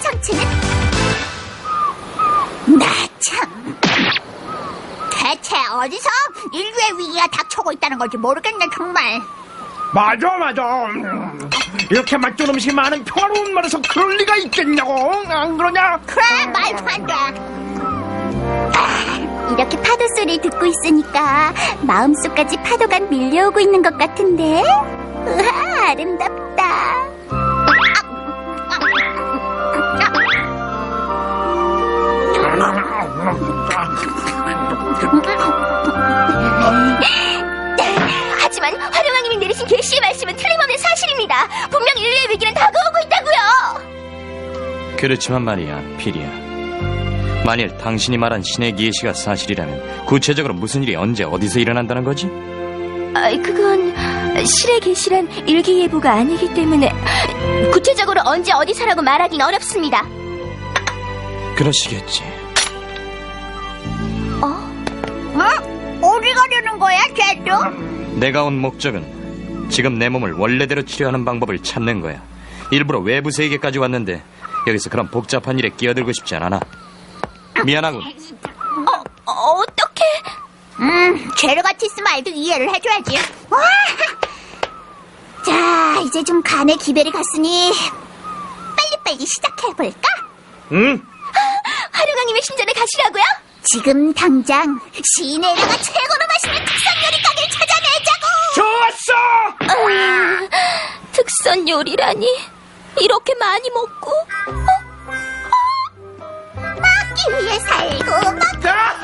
정체는? 나 참. 대체 어디서 인류의 위기가 닥쳐오고 있다는 건지 모르겠네, 정말. 맞아 맞아 음, 이렇게 맛좋은 음식이 많은 평화로운 말에서 그럴 리가 있겠냐고 안 그러냐? 그래, 말도 안 돼. 아, 이렇게 파도 소리를 듣고 있으니까 마음속까지 파도가 밀려오고 있는 것 같은데? 우와, 아름답다. 그렇지만 말이야, 피리야. 만일 당신이 말한 신의 계시가 사실이라면 구체적으로 무슨 일이 언제 어디서 일어난다는 거지? 아, 그건 실의 계시란 일기예보가 아니기 때문에 구체적으로 언제 어디서라고 말하긴 어렵습니다. 그러시겠지. 응? 어디 가려는 거야, 쟤도? 내가 온 목적은 지금 내 몸을 원래대로 치료하는 방법을 찾는 거야. 일부러 외부 세계까지 왔는데 여기서 그런 복잡한 일에 끼어들고 싶지 않아. 미안하군. 어, 어떻게? 음, 제르가티스 말도 이해를 해줘야지. 와! 자, 이제 좀 간의 기별이 갔으니 빨리빨리 시작해볼까? 응? 화룡왕님의 신전에 가시라고요? 지금 당장 시내에다가 최고로 맛있는 특선 요리 가게를 찾아내자고! 좋았어 아, 특선 요리라니 이렇게 많이 먹고 먹기 위해 살고 막자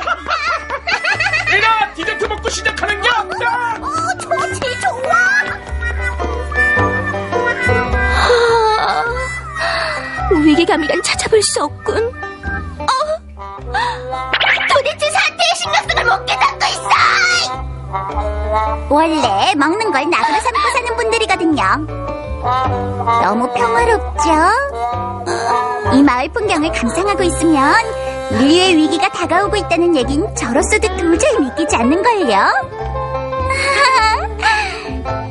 이나 디저트 먹고 시작하는 겨 자. 어, 좋지 좋아. 아, 위기감이란 찾아볼 수 없군. 어? 도대체 사태의 심각성을 못 깨닫고 있어! 원래 먹는 걸 낙으로 삼고 사는 분들이거든요. 너무 평화롭죠? 이 마을 풍경을 감상하고 있으면 인류의 위기가 다가오고 있다는 얘긴 저로서도 도저히 믿기지 않는걸요?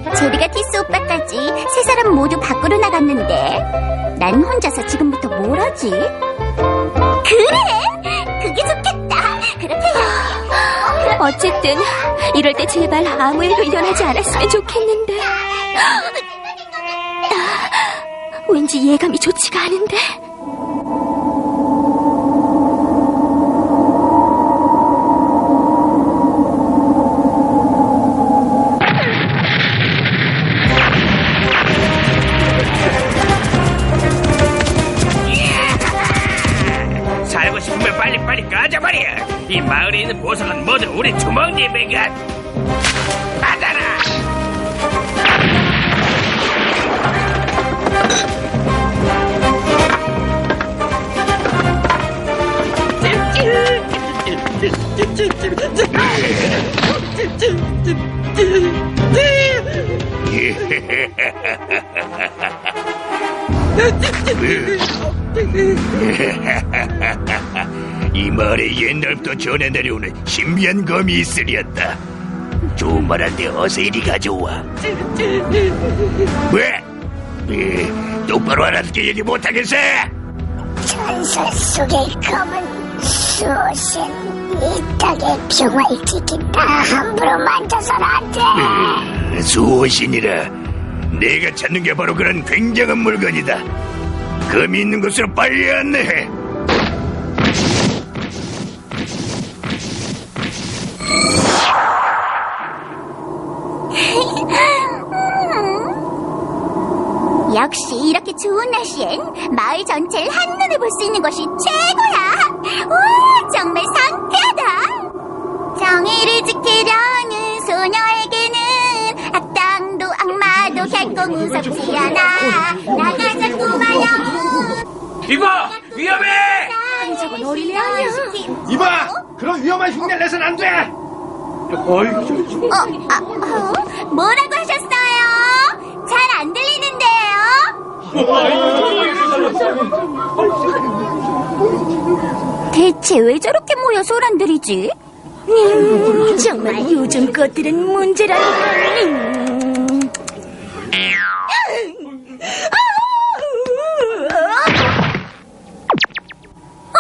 제리가 티스 오빠까지 세 사람 모두 밖으로 나갔는데 난 혼자서 지금부터 뭘 하지? 그래! 그게 좋겠다! 그렇게 해야지! 어쨌든 이럴 때 제발 아무 일도 일어나지 않았으면 좋겠는데. 아, 왠지 예감이 좋지가 않은데. 살고 싶으면 빨리빨리 가져버려 이 마을에 있는 보석은 모두 우리 주먹님에게 받 이 마을에 옛날부터 전해 내려오는 신비한 검이 있으리였다. 좋은 말할때 어서 이리 가져와. 왜? 에, 똑바로 알아듣게 얘기 못하겠어? 전설 속의 검은 수신 이 땅의 평화를 지킨다 함부로 만져서는 안돼 에, 수호신이라. 내가 찾는 게 바로 그런 굉장한 물건이다. 검이 있는 곳으로 빨리 안내해. 역시 이렇게 좋은 날씨엔 마을 전체를 한눈에 볼 수 있는 것이 최고야 와 정말 상쾌하다. 정의를 지키려는 소녀에게는 악당도 악마도 결코 무섭지 않아. 나가자 꼬마여 이봐 위험해! 저건 어린애 아니야 이봐 그런 위험한 흉내를 내선 안 돼! 어이구 저, 어, 아, 어? 뭐라고 하셨어요? 잘 안 들리는데요? 대체 왜 저렇게 모여 소란들이지? 음, 정말 요즘 것들은 문제라니까. 어?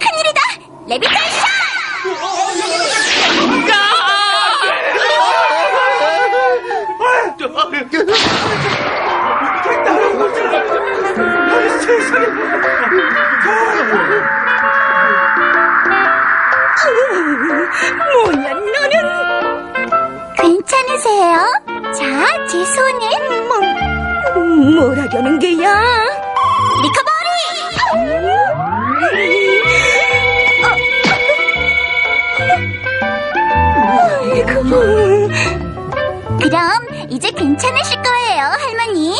큰일이다! 레비테이션! 세상에. 뭐야, 너는? 괜찮으세요? 자, 제 손은 뭐, 뭐라려는 게야? 아이고, 그럼 이제 괜찮으실 거예요, 할머니.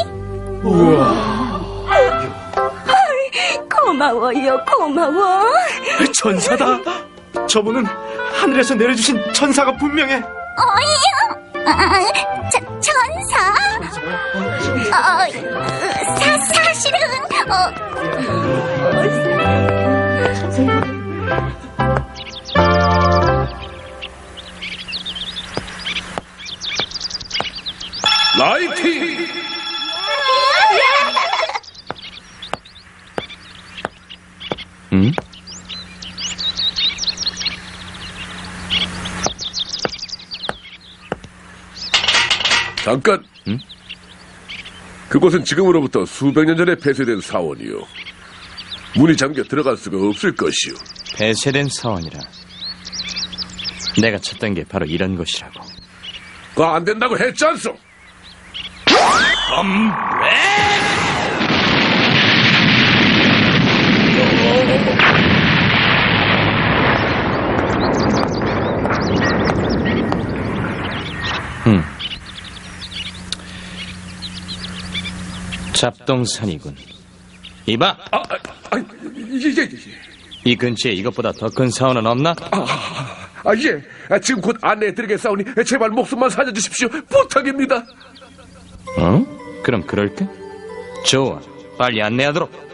고마워요, 고마워. 천사다. 저분은 하늘에서 내려주신 천사가 분명해. 어이, 아, 저, 천사? 어, 어, 사, 사실은, 어, 응? 그곳은 지금으로부터 수백 년 전에 폐쇄된 사원이요. 문이 잠겨 들어갈 수가 없을 것이요. 폐쇄된 사원이라. 내가 찾던 게 바로 이런 곳이라고. 그거 안 된다고 했지 않소? 응. 잡동산이군. 이봐, 아, 아, 아, 예, 예, 예. 이 근처에 이것보다 더 큰 사원은 없나? 아, 예. 아, 지금 곧 안내해드리겠사오니 제발 목숨만 살려주십시오. 부탁입니다. 어? 그럼 그럴게. 좋아, 빨리 안내하도록.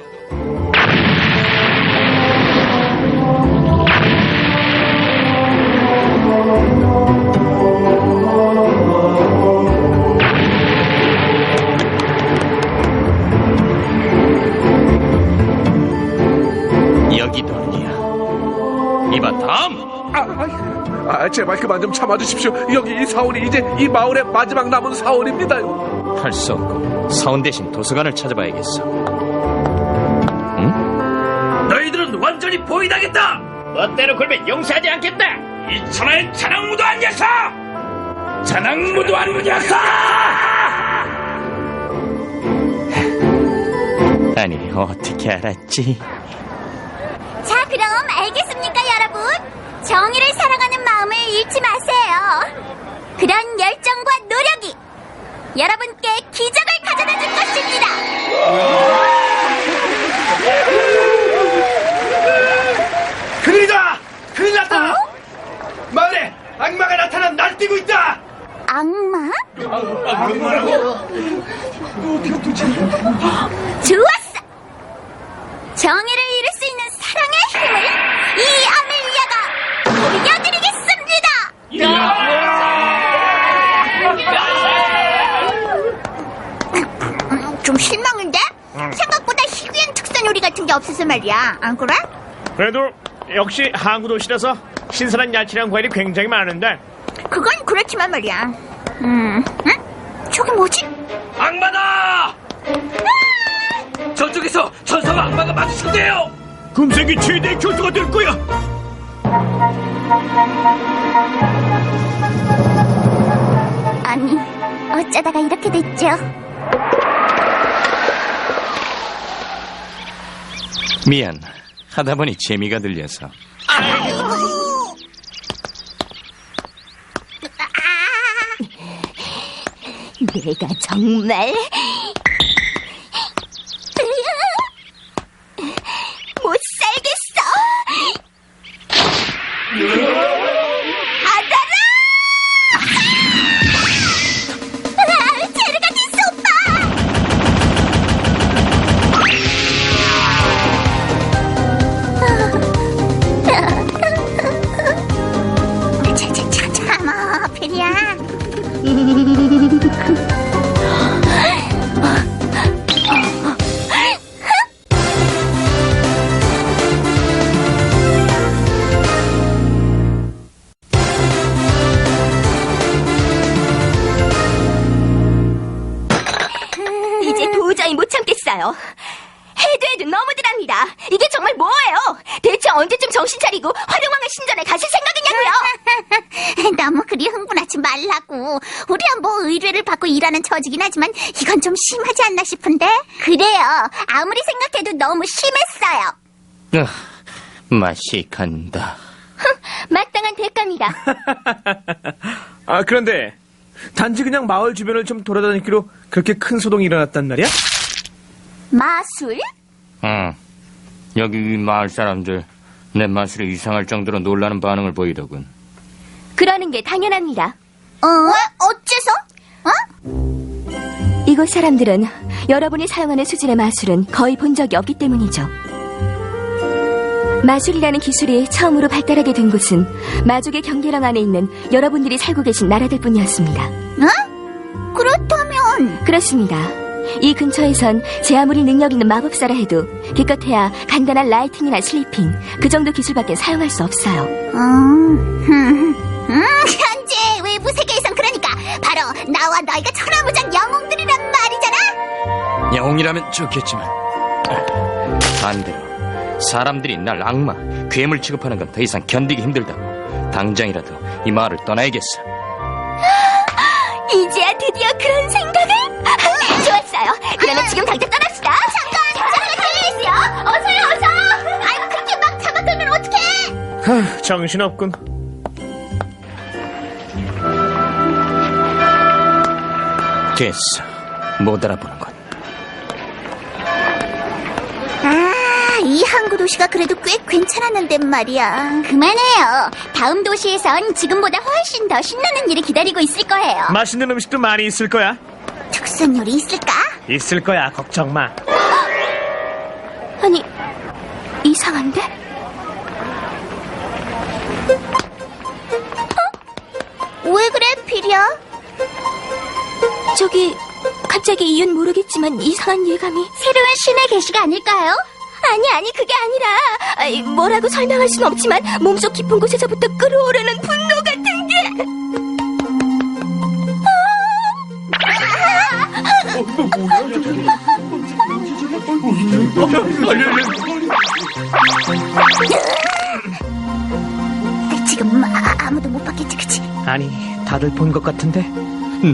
제발 그만 좀 참아주십시오. 여기 이 사원이 이제 이 마을의 마지막 남은 사원입니다요. 할 수 없고 사원 대신 도서관을 찾아봐야겠어. 너희들은 완전히 보이당했다. 멋대로 굴면 용서하지 않겠다. 이 천하의 자랑무도한 녀석! 자랑무도한 녀석! 아니 어떻게 알았지? 자, 그럼 알겠습니까, 여러분? 정의를 마음을 잃지 마세요. 그런 열정과 노력이 여러분께 기적을 가져다 줄 것입니다. 큰일이다. 큰일 났다. 마을에 악마가 나타나 날뛰고 있다. 악마? 좋았어! 정의를 이룰 수 있는 사랑의 힘을 이 아멜리아가 보여드리겠습니다! 음, 좀 실망인데? 생각보다 희귀한 특선 요리 같은 게 없어서 말이야. 안 그래? 그래도 역시 항구 도시라서 신선한 야채랑 과일이 굉장히 많은데 그건 그렇지만 말이야. 음, 응? 저게 뭐지? 악마다! 저쪽에서 천사와 악마가 마주친대요. 금세기 최대의 교토가 될 거야. 아니, 어쩌다가 이렇게 됐죠? 미안. 하다 보니 재미가 들려서. 내가 정말 생각해도 너무들 합니다. 이게 정말 뭐예요? 대체 언제쯤 정신 차리고 활용왕의 신전에 가실 생각이냐고요? 너무 그리 흥분하지 말라고. 우리야 뭐 의뢰를 받고 일하는 처지긴 하지만 이건 좀 심하지 않나 싶은데? 그래요. 아무리 생각해도 너무 심했어요. 아, 맛이 간다. 마땅한 대가입니다. 아, 그런데 단지 그냥 마을 주변을 좀 돌아다니기로 그렇게 큰 소동이 일어났단 말이야? 마술? 응. 여기 이 마을 사람들 내 마술이 이상할 정도로 놀라는 반응을 보이더군. 그러는 게 당연합니다. 어? 어째서? 어? 이곳 사람들은 여러분이 사용하는 수준의 마술은 거의 본 적이 없기 때문이죠. 마술이라는 기술이 처음으로 발달하게 된 곳은 마족의 경계랑 안에 있는 여러분들이 살고 계신 나라들 뿐이었습니다. 어? 그렇다면 그렇습니다. 이 근처에선 제 아무리 능력 있는 마법사라 해도 기껏해야 간단한 라이팅이나 슬리핑 그 정도 기술밖에 사용할 수 없어요. 음, 음, 음, 현재 외부 세계에선 그러니까 바로 나와 너희가 천하무적 영웅들이란 말이잖아. 영웅이라면 좋겠지만 반대로 사람들이 날 악마, 괴물 취급하는 건 더 이상 견디기 힘들다고 당장이라도 이 마을을 떠나야겠어. 하, 정신없군. 됐어. 못 알아보는 것. 아, 이 항구 도시가 그래도 꽤 괜찮았는데 말이야. 그만해요. 다음 도시에선 지금보다 훨씬 더 신나는 일이 기다리고 있을 거예요. 맛있는 음식도 많이 있을 거야. 특선 요리 있을까? 있을 거야, 걱정 마. 아니, 이상한데? 왜 그래, 피리야? 저기, 갑자기 이유는 모르겠지만 이상한 예감이. 새로운 신의 계시가 아닐까요? 아니, 아니, 그게 아니라, 아이, 뭐라고 설명할 순 없지만 몸속 깊은 곳에서부터 끓어오르는 분노 같은 게. 지금 아니, 다들 본 것 같은데?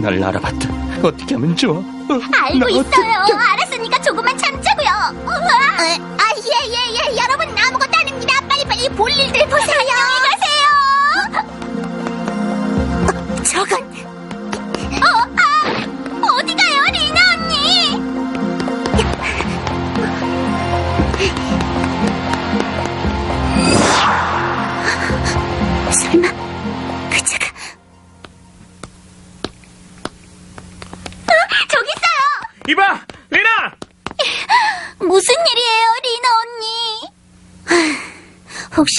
날 알아봤다. 어떻게 하면 좋아? 알고 있어요. 알았으니까 조금만 참자고요. 아, 예, 예, 예. 여러분 아무것도 아닙니다. 빨리빨리 볼 일들 보세요. 안녕히 가세요. 어, 저건 어, 아, 어디 가요, 리나 언니?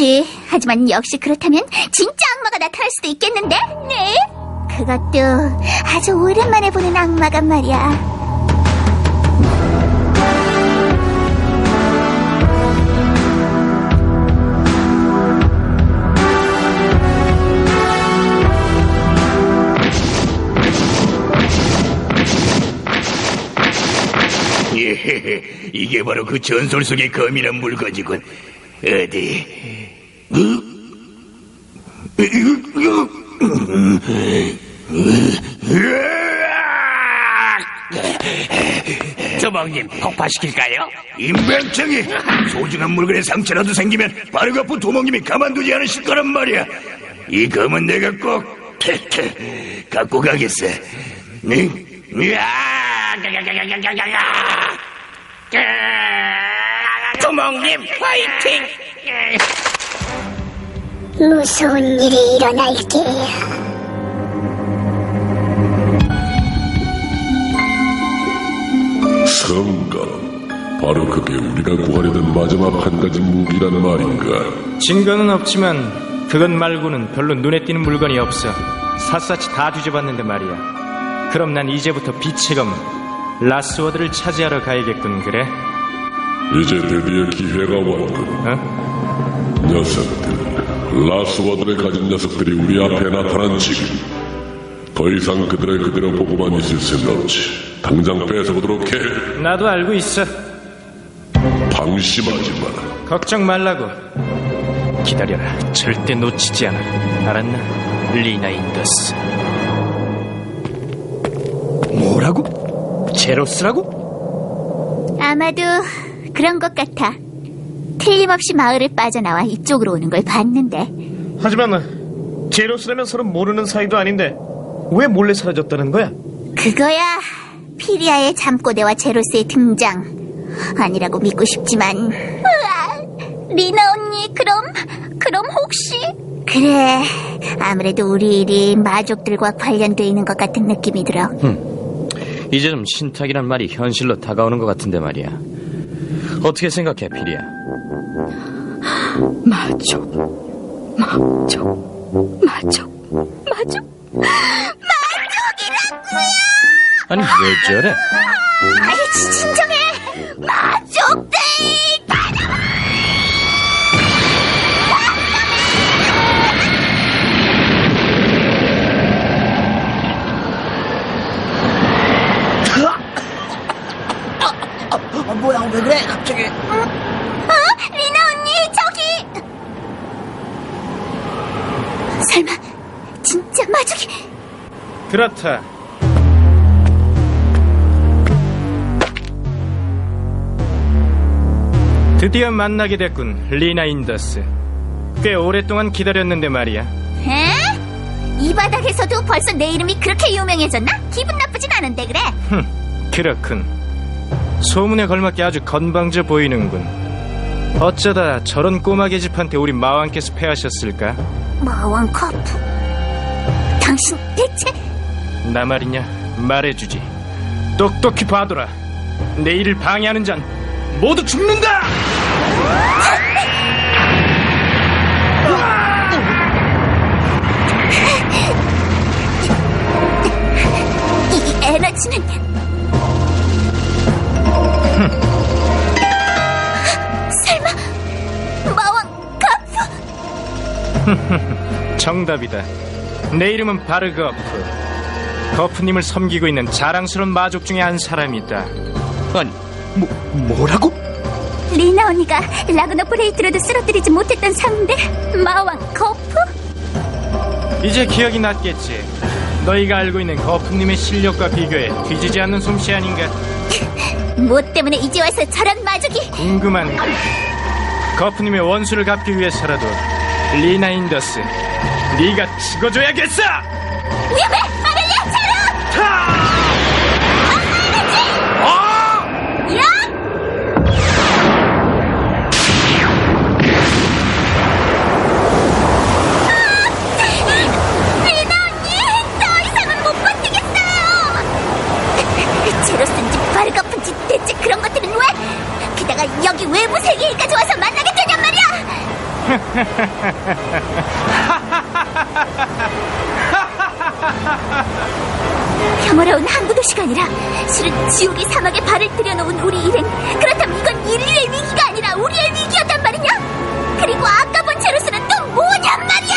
하, 혹시, 하지만 역시 그렇다면 진짜 악마가 나타날 수도 있겠는데? 네? 그것도 아주 오랜만에 보는 악마가 말이야. 예, 이게 바로 그 전설 속의 검이란 물건이군. 어디? 주먹님, 폭파시킬까요? 임병청이 소중한 물건에 상처라도 생기면 바로 갚은 도목님이 가만두지 않으실 거란 말이야. 이 검은 내가 꼭 퇴퇴 갖고 가겠어. 네? 으아! 주먹님, 파이팅! 무서운 일이 일어날 게야. 성감. 바로 그게 우리가 구하려던 마지막 한 가지 무기란 말인가. 증거는 없지만 그것 말고는 별로 눈에 띄는 물건이 없어. 샅샅이 다 뒤져봤는데 말이야. 그럼 난 이제부터 빛의 검 라스워드를 차지하러 가야겠군, 그래? 이제 드디어 기회가 왔군. 어? 녀석들, 라스워드를 가진 녀석들이 우리 앞에 나타난 지금 더 이상 그들을 그대로 보고만 있을 수는 없지. 당장 뺏어보도록 해. 나도 알고 있어. 방심하지 마라. 걱정 말라고. 기다려라. 절대 놓치지 않아. 알았나? 리나 인더스. 뭐라고? 제로스라고? 아마도 그런 것 같아. 틀림없이 마을을 빠져나와 이쪽으로 오는 걸 봤는데 하지만 제로스라면 서로 모르는 사이도 아닌데 왜 몰래 사라졌다는 거야? 그거야 피리아의 잠꼬대와 제로스의 등장 아니라고 믿고 싶지만 으아, 리나 언니 그럼 그럼 혹시 그래 아무래도 우리 일이 마족들과 관련돼 있는 것 같은 느낌이 들어 이제 좀 신탁이란 말이 현실로 다가오는 것 같은데 말이야. 어떻게 생각해, 피리야? 마족, 마족, 마족, 마족. 아니, 왜 저래? 진정 그렇다. 드디어 만나게 됐군, 리나 인더스. 꽤 오랫동안 기다렸는데 말이야. 에? 이 바닥에서도 벌써 내 이름이 그렇게 유명해졌나? 기분 나쁘진 않은데 그래 흠, 그렇군. 소문에 걸맞게 아주 건방져 보이는군. 어쩌다 저런 꼬마 계집한테 우리 마왕께서 패하셨을까? 마왕 커프 당신 대체 나 말이냐? 말해주지. 똑똑히 봐둬라. 내 일을 방해하는 잔 모두 죽는다! 이 에너지는 설마 마왕 커프 정답이다. 내 이름은 바르거프. 거프님을 섬기고 있는 자랑스러운 마족 중에 한 사람이다. 아니, 뭐 뭐라고? 리나 언니가 라그너 브레이트로도 쓰러뜨리지 못했던 상대 마왕 커프 이제 기억이 났겠지. 너희가 알고 있는 거프님의 실력과 비교해 뒤지지 않는 솜씨 아닌가? 뭐 때문에 이제 와서 저런 마족이 궁금한 거. 거프님의 원수를 갚기 위해서라도 리나 인더스, 네가 죽어줘야겠어! 위험해 게다가 여기 외부 세계에 까지 와서 만나게 되냔 말이야! 평화로운 항구 도시가 아니라 실은 지옥의 사막에 발을 들여놓은 우리 일행 그렇다면 이건 인류의 위기가 아니라 우리의 위기였단 말이냐? 그리고 아까 본 제로스는 또 뭐냔 말이야!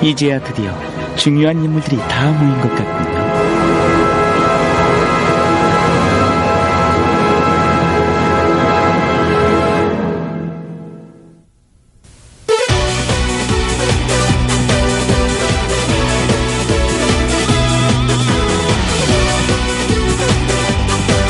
이제야 드디어 중요한 인물들이 다 모인 것 같군.